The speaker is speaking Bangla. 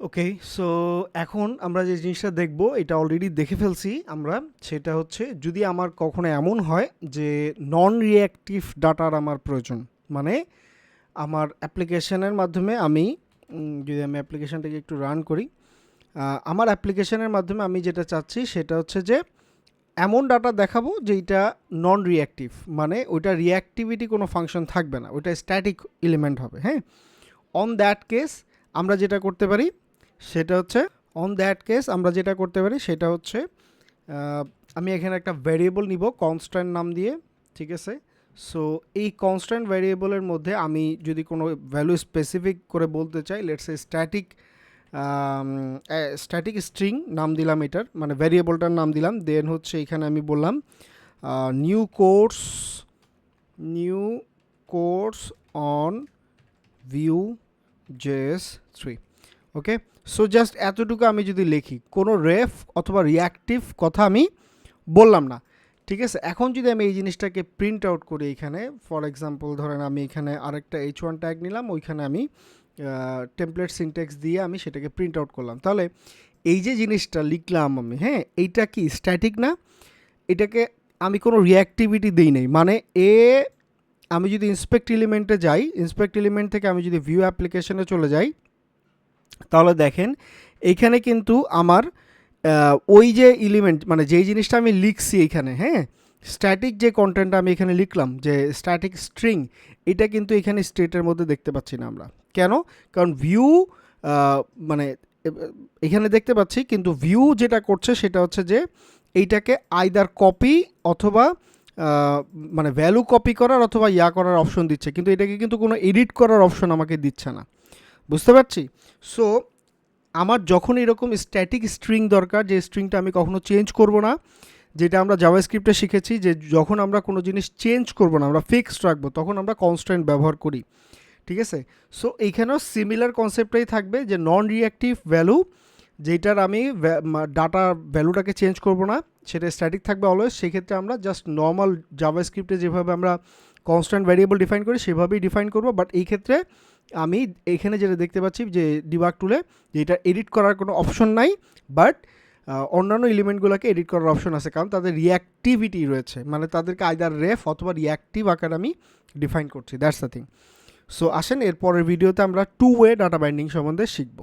ওকে সো এখন আমরা যে জিনিসটা দেখব, এটা অলরেডি দেখে ফেলছি আমরা। সেটা হচ্ছে, যদি আমার কখনো এমন হয় যে নন রিঅ্যাক্টিভ ডাটার আমার প্রয়োজন মানে আমার অ্যাপ্লিকেশনের মাধ্যমে আমি যদি আমি অ্যাপ্লিকেশনটাকে একটু রান করি আমার অ্যাপ্লিকেশনের মাধ্যমে আমি যেটা চাচ্ছি সেটা হচ্ছে যে এমন ডাটা দেখাবো যেটা নন রিঅ্যাক্টিভ মানে ওইটা রিঅ্যাক্টিভিটি কোনো ফাংশন থাকবে না, ওইটা স্ট্যাটিক এলিমেন্ট হবে হ্যাঁ? অন দ্যাট কেস আমরা যেটা করতে পারি সেটা হচ্ছে অন দ্যাট কেস আমরা যেটা করতে পারি সেটা হচ্ছে আমি এখানে একটা ভ্যারিয়েবল নিব কনস্ট্যান্ট নাম দিয়ে, ঠিক আছে? সো এই কনস্ট্যান্ট ভ্যারিয়েবলের মধ্যে আমি যদি কোনো ভ্যালু স্পেসিফিক করে বলতে চাই let's a static static string নাম দিলাম এটার মানে ভ্যারিয়েবলটার নাম দিলাম দেন হচ্ছে এখানে আমি বললাম new course new course on Vue JS three okay so just এতটুকু আমি যদি লিখি, কোনো রেফ অথবা রিয়াক্টিভ কথা আমি বললাম না। ঠিক আছে? এখন যদি আমি এই জিনিসটাকে প্রিন্ট আউট করি এখানে ফর এক্সাম্পল ধরেন আমি এখানে আরেকটা এইচ ওয়ান ট্যাগ নিলাম, ওইখানে আমি টেমপ্লেট সিনটেক্স দিয়ে আমি সেটাকে প্রিন্ট আউট করলাম। তাহলে এই যে জিনিসটা লিখলাম আমি হ্যাঁ এইটা কি স্ট্যাটিক না? এটাকে আমি কোনো রিয়াক্টিভিটি দিই নাই। মানে এ, আমি যদি ইন্সপেক্ট এলিমেন্টে যাই ইন্সপেক্ট এলিমেন্ট থেকে আমি যদি ভিউ অ্যাপ্লিকেশনে চলে যাই তাহলে দেখেন, এইখানে কিন্তু আমার ওই যে এলিমেন্ট মানে যেই জিনিসটা আমি লিখছি এখানে হ্যাঁ? স্ট্যাটিক যে কন্টেন্টটা আমি এখানে লিখলাম, যে স্ট্যাটিক স্ট্রিং এটা কিন্তু এখানে স্টেটের মধ্যে দেখতে পাচ্ছি না আমরা। কেন? কারণ ভিউ মানে এখানে দেখতে পাচ্ছি, কিন্তু ভিউ যেটা করছে সেটা হচ্ছে যে, এইটাকে আইদার কপি অথবা মানে ভ্যালু কপি করার অথবা ইয়া করার অপশন দিচ্ছে। কিন্তু এটাকে কিন্তু কোনো এডিট করার অপশন আমাকে দিচ্ছে না। বুঝতে পারছি? সো আমার যখন এরকম স্ট্যাটিক স্ট্রিং দরকার, যে স্ট্রিংটা আমি কখনো চেঞ্জ করব না, যেটা আমরা জাভা জাভাস্ক্রিপ্টে শিখেছি, যে যখন আমরা কোনো জিনিস চেঞ্জ করব না, আমরা ফিক্সড রাখব, তখন আমরা কনস্ট্যান্ট ব্যবহার করি। ঠিক আছে? সো এইখানেও সিমিলার কনসেপ্টটাই থাকবে, যে নন রিঅ্যাক্টিভ ভ্যালু যেটার আমি ডাটা ভ্যালুটাকে চেঞ্জ করব না, সেটা স্ট্যাটিক থাকবে অলওয়েজ সেক্ষেত্রে আমরা জাস্ট নর্মাল জাভাস্ক্রিপ্টে যেভাবে আমরা কনস্ট্যান্ট ভ্যারিয়েবল ডিফাইন করি, সেভাবেই ডিফাইন করব বাট এই ক্ষেত্রে আমি এখানে যেটা দেখতে পাচ্ছি যে ডিবাগ টুলে যে এটা এডিট করার কোনো অপশন নাই বাট অন্যান্য এলিমেন্টগুলোকে এডিট করার অপশন আছে, কারণ তাদের রিঅ্যাক্টিভিটি রয়েছে। মানে তাদেরকে আইদার রেফ অথবা রিয়াক্টিভ আকারে আমি ডিফাইন করছি দ্যাটস দ্য থিং সো আসেন, এরপরের ভিডিওতে আমরা টু ওয়ে ডাটা বাইন্ডিং সম্বন্ধে শিখব।